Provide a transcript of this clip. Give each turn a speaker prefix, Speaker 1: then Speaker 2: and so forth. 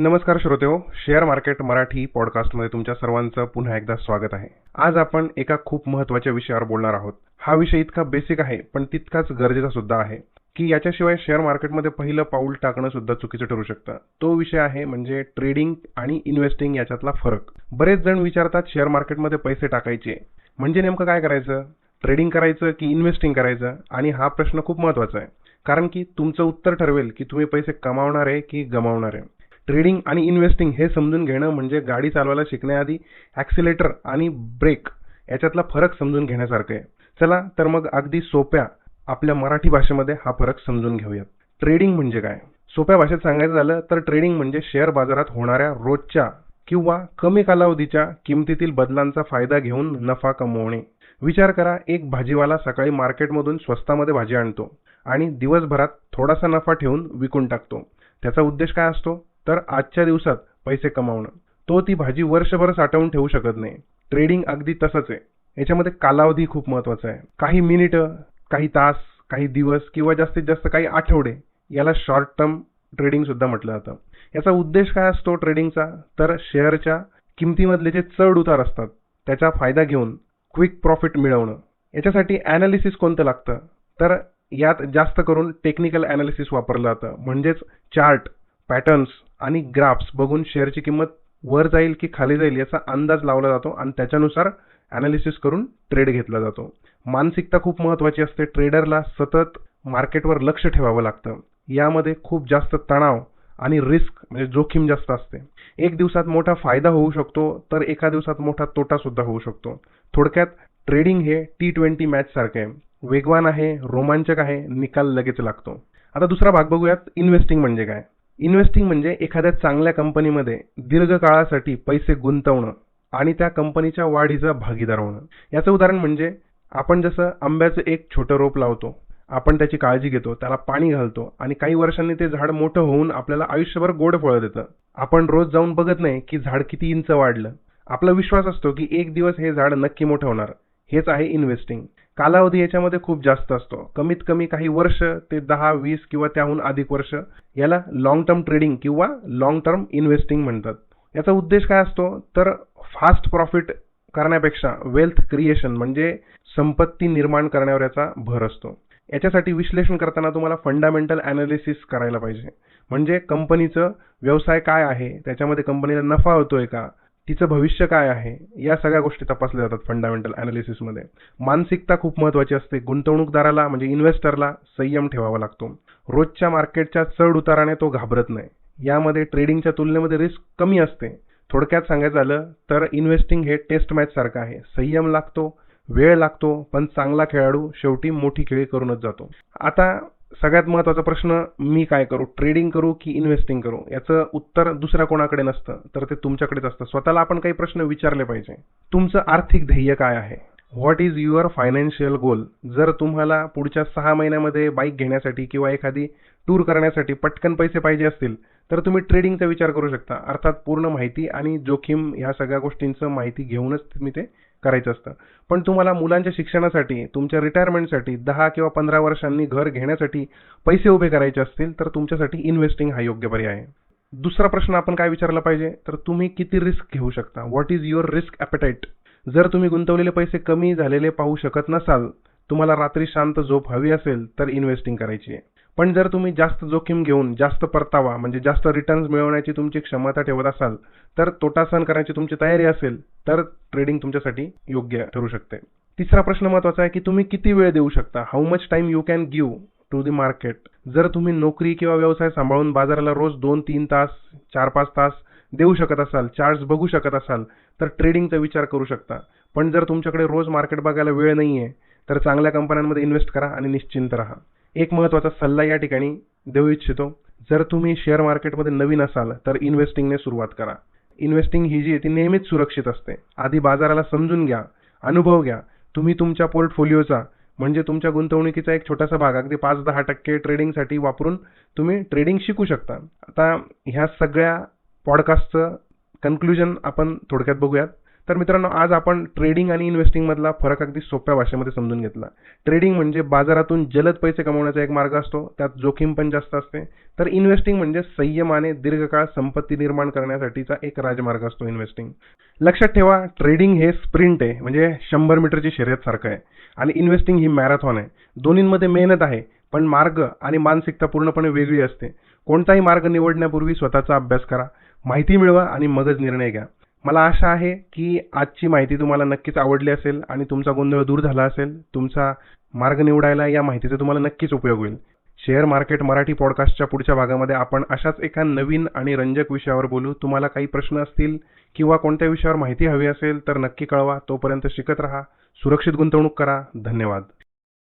Speaker 1: नमस्कार श्रोतेहो share market Marathi पॉडकास्टमध्ये तुमच्या सर्वांचं पुन्हा एकदा स्वागत आहे. आज आपण एका खूप महत्त्वाच्या विषयावर बोलणार आहोत. हा विषय इतका बेसिक आहे पण तितकाच गरजेचा सुद्धा आहे की याच्याशिवाय शेअर मार्केटमध्ये पहिलं पाऊल टाकणं सुद्धा चुकीचं ठरू शकतं. तो विषय आहे म्हणजे ट्रेडिंग आणि इन्व्हेस्टिंग याच्यातला फरक. बरेच जण विचारतात शेअर मार्केटमध्ये पैसे टाकायचे. म्हणजे नेमकं काय करायचं? ट्रेडिंग करायचं की इन्व्हेस्टिंग करायचं? आणि हा प्रश्न खूप महत्त्वाचा आहे. कारण की तुमचं उत्तर ठरवेल की तुम्ही पैसे कमावणार आहे की गमावणार. आहे ट्रेडिंग आणि इन्व्हेस्टिंग हे समजून घेणं म्हणजे गाडी चालवायला शिकण्याआधी ॲक्सिलेटर आणि ब्रेक याच्यातला फरक समजून घेण्यासारखं आहे. चला तर मग अगदी सोप्या आपल्या मराठी भाषेमध्ये हा फरक समजून घेऊयात. ट्रेडिंग म्हणजे काय? सोप्या भाषेत सांगायचं झालं तर ट्रेडिंग म्हणजे शेअर बाजारात होणाऱ्या रोजच्या किंवा कमी कालावधीच्या किमतीतील बदलांचा फायदा घेऊन नफा कमवणे. विचार करा एक भाजीवाला सकाळी मार्केटमधून स्वस्तामध्ये भाजी आणतो आणि दिवसभरात थोडासा नफा ठेवून विकून टाकतो. त्याचा उद्देश काय असतो? तर आजच्या दिवसात पैसे कमावणं. तो ती भाजी वर्षभर साठवून ठेवू शकत नाही. ट्रेडिंग अगदी तसंच आहे. याच्यामध्ये कालावधी खूप महत्त्वाचा आहे. काही मिनिटं काही तास काही दिवस किंवा जास्तीत जास्त काही आठवडे याला शॉर्ट टर्म ट्रेडिंग सुद्धा म्हटलं जातं. याचा उद्देश काय असतो ट्रेडिंगचा तर शेअरच्या किमतीमधले जे चढ उतार असतात त्याचा फायदा घेऊन क्विक प्रॉफिट मिळवणं. याच्यासाठी ॲनालिसिस कोणतं लागतं? तर यात जास्त करून टेक्निकल ॲनालिसिस वापरलं जातं. म्हणजेच चार्ट पॅटर्न्स आणि ग्राफ्स बघून शेअरची किंमत वर जाईल की खाली जाईल याचा अंदाज लावला जातो आणि त्याच्यानुसार ॲनालिसिस करून ट्रेड घेतला जातो. मानसिकता खूप महत्वाची असते. ट्रेडरला सतत मार्केटवर लक्ष ठेवावं लागतं. यामध्ये खूप जास्त तणाव आणि रिस्क म्हणजे जोखीम जास्त असते. एक दिवसात मोठा फायदा होऊ शकतो तर एका दिवसात मोठा तोटा सुद्धा होऊ शकतो. थोडक्यात ट्रेडिंग हे टी ट्वेंटी मॅच सारखे आहे. वेगवान आहे रोमांचक आहे निकाल लगेच लागतो. आता दुसरा भाग बघूयात. इन्व्हेस्टिंग म्हणजे काय? इन्व्हेस्टिंग म्हणजे एखाद्या चांगल्या कंपनीमध्ये दीर्घकाळासाठी पैसे गुंतवणं आणि त्या कंपनीच्या वाढीचा भागीदार होणं. याचं उदाहरण म्हणजे आपण जसं आंब्याचं एक छोटं रोप लावतो आपण त्याची काळजी घेतो त्याला पाणी घालतो आणि काही वर्षांनी ते झाड मोठं होऊन आपल्याला आयुष्यभर गोड फळं देतं. आपण रोज जाऊन बघत नाही की झाड किती इंच वाढलं. आपला विश्वास असतो की एक दिवस हे झाड नक्की मोठं होणार. हेच आहे इन्व्हेस्टिंग कालावधी याच्यामध्ये खूप जास्त असतो. कमीत कमी काही वर्ष ते दहा वीस किंवा त्याहून अधिक वर्ष याला लॉंग टर्म ट्रेडिंग किंवा लॉंग टर्म इन्व्हेस्टिंग म्हणतात. याचा उद्देश काय असतो? तर फास्ट प्रॉफिट करण्यापेक्षा वेल्थ क्रिएशन म्हणजे संपत्ती निर्माण करण्यावर याचा भर असतो. याच्यासाठी विश्लेषण करताना तुम्हाला फंडामेंटल अनालिसिस करायला पाहिजे. म्हणजे कंपनीचं व्यवसाय काय आहे? त्याच्यामध्ये कंपनीला नफा होतोय का? तिचं भविष्य काय आहे या सगळ्या गोष्टी तपासल्या जातात फंडामेंटल अनालिसिसमध्ये मानसिकता खूप महत्वाची असते. गुंतवणूकदाराला म्हणजे इन्व्हेस्टरला संयम ठेवावा लागतो. रोजच्या मार्केटच्या चढ उताराने तो घाबरत नाही. यामध्ये ट्रेडिंगच्या तुलनेमध्ये रिस्क कमी असते. थोडक्यात सांगायचं झालं तर इन्व्हेस्टिंग हे टेस्ट मॅच सारखं आहे. संयम लागतो वेळ लागतो पण चांगला खेळाडू शेवटी मोठी खेळी करूनच जातो. आता सगळ्यात महत्त्वाचा प्रश्न मी काय करू? ट्रेडिंग करू की इन्व्हेस्टिंग करू? याचं उत्तर दुसऱ्या कोणाकडे नसतं तर ते तुमच्याकडेच असतं. स्वतःला आपण काही प्रश्न विचारले पाहिजे. तुमचं आर्थिक ध्येय काय आहे? What is your financial goal जर तुम्हाला पुढच्या सहा महिन्यामध्ये बाईक घेण्यासाठी किंवा एखादी टूर करण्यासाठी पटकन पैसे पाहिजे असतील तर तुम्ही ट्रेडिंगचा विचार करू शकता. अर्थात पूर्ण माहिती आणि जोखीम ह्या सगळ्या गोष्टींचं माहिती घेऊनच तुम्ही ते करायचं असतं. पण तुम्हाला मुलांच्या शिक्षणासाठी तुमच्या रिटायरमेंटसाठी दहा किंवा पंधरा वर्षांनी घर घेण्यासाठी पैसे उभे करायचे असतील तर तुमच्यासाठी इन्व्हेस्टिंग हा योग्य पर्याय आहे. दुसरा प्रश्न आपण काय विचारला पाहिजे? तर तुम्ही किती रिस्क घेऊ शकता? What is your risk appetite जर तुम्ही गुंतवलेले पैसे कमी झालेले पाहू शकत नसाल तुम्हाला रात्री शांत झोप हवी असेल तर इन्व्हेस्टिंग करायची आहे. पण जर तुम्ही जास्त जोखीम घेऊन जास्त परतावा म्हणजे जास्त रिटर्न्स मिळवण्याची तुमची क्षमता ठेवत असाल तर तोटा सहन करण्याची तुमची तयारी असेल तर ट्रेडिंग तुमच्यासाठी योग्य ठरू शकते. तिसरा प्रश्न महत्त्वाचा आहे की तुम्ही किती वेळ देऊ शकता? How much time you can give to the market जर तुम्ही नोकरी किंवा व्यवसाय सांभाळून बाजाराला रोज दोन तीन तास चार पाच तास देऊ शकत असाल चार्ज बघू शकत असाल तर ट्रेडिंगचा विचार करू शकता. पण जर तुमच्याकडे रोज मार्केट बघायला वेळ नाही आहे तर चांगल्या कंपन्यांमध्ये इन्व्हेस्ट करा आणि निश्चिंत राहा. एक महत्त्वाचा सल्ला या ठिकाणी देऊ इच्छितो. जर तुम्ही शेअर मार्केटमध्ये नवीन असाल तर इन्व्हेस्टिंगने सुरुवात करा. इन्व्हेस्टिंग ही जी आहे ती नेहमीच सुरक्षित असते. आधी बाजाराला समजून घ्या अनुभव घ्या. तुम्ही तुमच्या पोर्टफोलिओचा म्हणजे तुमच्या गुंतवणुकीचा एक छोटासा भाग अगदी पाच दहा टक्के ट्रेडिंगसाठी वापरून तुम्ही ट्रेडिंग शिकू शकता. आता ह्या सगळ्या पॉडकास्टचं कन्क्लुजन आपण थोडक्यात बघूयात. तर मित्रांनो आज आपण ट्रेडिंग आणि इन्व्हेस्टिंगमधला फरक अगदी सोप्या भाषेमध्ये समजून घेतला. ट्रेडिंग म्हणजे बाजारातून जलद पैसे कमवण्याचा एक मार्ग असतो त्यात जोखीम पण जास्त असते. तर इन्व्हेस्टिंग म्हणजे संयमाने दीर्घकाळ संपत्ती निर्माण करण्यासाठीचा एक राजमार्ग असतो इन्व्हेस्टिंग लक्षात ठेवा ट्रेडिंग हे स्प्रिंट आहे म्हणजे शंभर मीटरची शर्यत सारखं आहे. आणि इन्व्हेस्टिंग ही मॅरेथॉन आहे. दोन्हींमध्ये मेहनत आहे पण मार्ग आणि मानसिकता पूर्णपणे वेगळी असते. कोणताही मार्ग निवडण्यापूर्वी स्वतःचा अभ्यास करा माहिती मिळवा आणि मगच निर्णय घ्या. मला आशा आहे की आजची माहिती तुम्हाला नक्कीच आवडली असेल आणि तुमचा गोंधळ दूर झाला असेल तुमचा मार्ग निवडायला या माहितीचा तुम्हाला नक्कीच उपयोग होईल. शेअर मार्केट मराठी पॉडकास्टच्या पुढच्या भागामध्ये आपण अशाच एका नवीन आणि रंजक विषयावर बोलू. तुम्हाला काही प्रश्न असतील किंवा कोणत्या विषयावर माहिती हवी असेल तर नक्की कळवा. तोपर्यंत शिकत राहा. सुरक्षित गुंतवणूक करा. धन्यवाद.